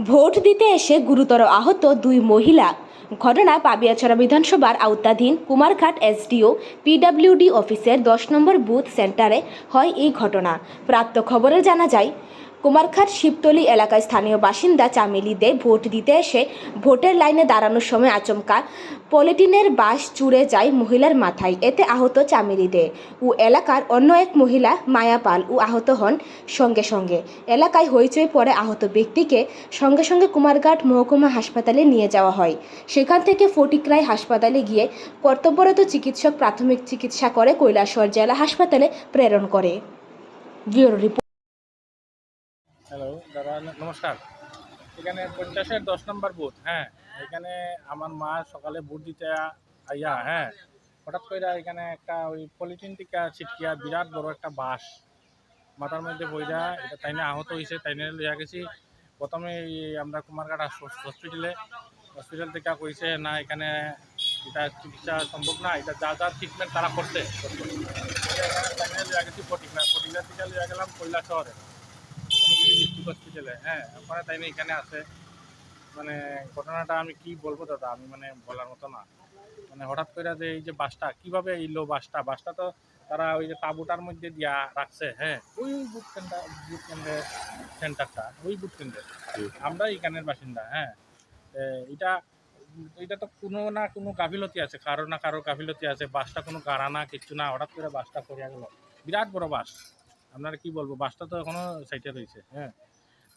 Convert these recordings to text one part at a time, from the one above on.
Vote দিতে এসে গুরুতর আহত দুই মহিলা। ঘটনা পাবিয়াছড়া বিধানসভার আওতাধীন কুমারঘাট এসডিও পিডাব্লিউডি অফিসের দশ নম্বর বুথ সেন্টারে হয় এই ঘটনা। প্রাপ্ত খবরে জানা যায় কুমারঘাট শিবতলি এলাকায় স্থানীয় বাসিন্দা চামেলি দে ভোট দিতে এসে ভোটের লাইনে দাঁড়ানোর সময় আচমকা পলিটিনের বাস চুড়ে যায় মহিলার মাথায়। এতে আহত চামেলি দে ও এলাকার অন্য এক মহিলা মায়া পাল ও আহত হন সঙ্গে সঙ্গে। এলাকায় হইচই পড়ে আহত ব্যক্তিকে সঙ্গে সঙ্গে কুমারঘাট মহকুমা হাসপাতালে নিয়ে যাওয়া হয়। সেখান থেকে ফটিকরায় হাসপাতালে গিয়ে কর্তব্যরত চিকিৎসক প্রাথমিক চিকিৎসা করে কৈলাসহর জেলা হাসপাতালে প্রেরণ করে। ব্যুরো রিপোর্ট নমস্কার। এখানে পঞ্চাশের দশ নম্বর বুথ হ্যাঁ। এখানে আমার মা সকালে ভোট দিতে আইয়া হ্যাঁ। হঠাৎ করে এখানে একটা ওই পলিথিন টিকা ছিটকিয়া বিরাট বড় একটা বাস মাথার মধ্যে বইরা, এটা তাইনে আহত হয়েছে তাইনে লইয়া গেছি। প্রথমে আমরা কুমারঘাট হসপিটালে। হসপিটাল থেকে কইছে, না, এখানে এটা চিকিৎসা সম্ভব না, এটা যা যা ট্রিটমেন্ট তারা করছে। ফটিকনা ফটিকনা থেকে লইয়া গেলাম কৈলা শহরে অনুগুলি ডিস্ট্রিক্ট হসপিটালে হ্যাঁ ওখানে তাই না এখানে আছে। মানে ঘটনাটা আমি কি বলব দাদা? আমি মানে বলার মতো না। মানে হঠাৎ করে যে এই যে বাসটা কীভাবে এলো বাসটা? বাসটা তো তারা ওই যে তাঁবুটার মধ্যে দিয়া রাখছে হ্যাঁ। ওই বুথ কেন্দ্র বুথ কেন্দ্রের সেন্টারটা ওই বুথ কেন্দ্রে আমরা এখানের বাসিন্দা হ্যাঁ। এটা এটা তো কোনো না কোনো গাফিলতি আছে কারও না কারও গাফিলতি আছে। বাসটা কোনো গাড়া না কিচ্ছু না। হঠাৎ করে বাসটা পড়িয়া গেল। বিরাট বড় বাস। আপনারা কি বলব বাসটা তো এখনও সাইটে রয়েছে হ্যাঁ?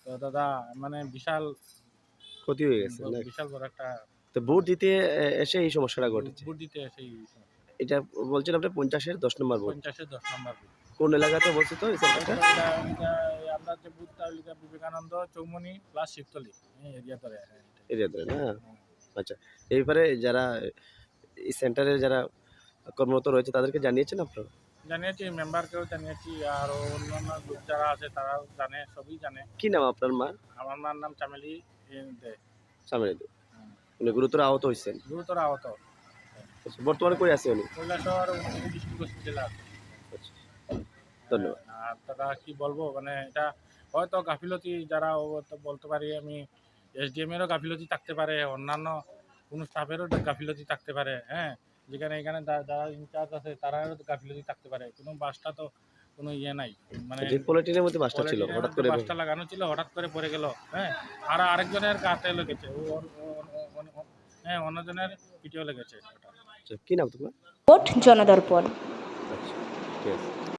তো দাদা মানে বিশাল ক্ষতি হয়ে গেছে? বিশাল বড় একটা তো ভোট দিতে এসে এই সমস্যাটা ঘটেছে? ভোট দিতে সেই এটা বলছেন আপনি পঞ্চাশের দশ নম্বর ভোট। পঞ্চাশের দশ নম্বর বুথ। কোন এলাকাতে অবস্থিত এই সেন্টারটা এটা- আমরা যে বুথটা ওইটা বিবেকানন্দ চৌমনি প্লাস শিবতলি এই এরিয়া ধরে হ্যাঁ, না? আচ্ছা এই ব্যাপারে যারা এই সেন্টারে যারা কর্মরত রয়েছে তাদেরকে জানিয়েছেন আপনারা? জানিয়েছি মেম্বারকেও জানিয়েছি আর অন্যান্য গ্রুপ যারা আছে তারাও জানে সবই জানে। কি নাম আপনার মা আমার মার নাম চামেলি এ, দে। সামনে উনি গুরুতর আহত হয়েছেন? গুরুতর আহত। আচ্ছা, বর্তমানে কই আছে উনি? কৈলাসহর ডিস্ট্রিক্ট হসপিটালে আছে। আচ্ছা, ধন্যবাদ। আর তারা কি বলব মানে এটা হয়তো গাফিলতি যারা বলতে পারি আমি এসডিএম এরও গাফিলতি থাকতে পারে অন্যান্য কোনো স্টাফেরও গাফিলতি থাকতে পারে হ্যাঁ। যেখানে এখানে যারা ইনচার্জ আছে তারাও গাফিলতি থাকতে পারে। কোনো বাসটা তো কোনো ইয়ে নাই। মানে যে পলিটিনের মধ্যে বাসটা ছিল হঠাৎ করে বাসটা লাগানো ছিল হঠাৎ করে পড়ে গেল হ্যাঁ? আর আরেকজনের কাছে লেগেছে হ্যাঁ অন্যজনের পিটিও লেগেছে। আচ্ছা, কি নাম তোমার? ভোট জনদর্পণ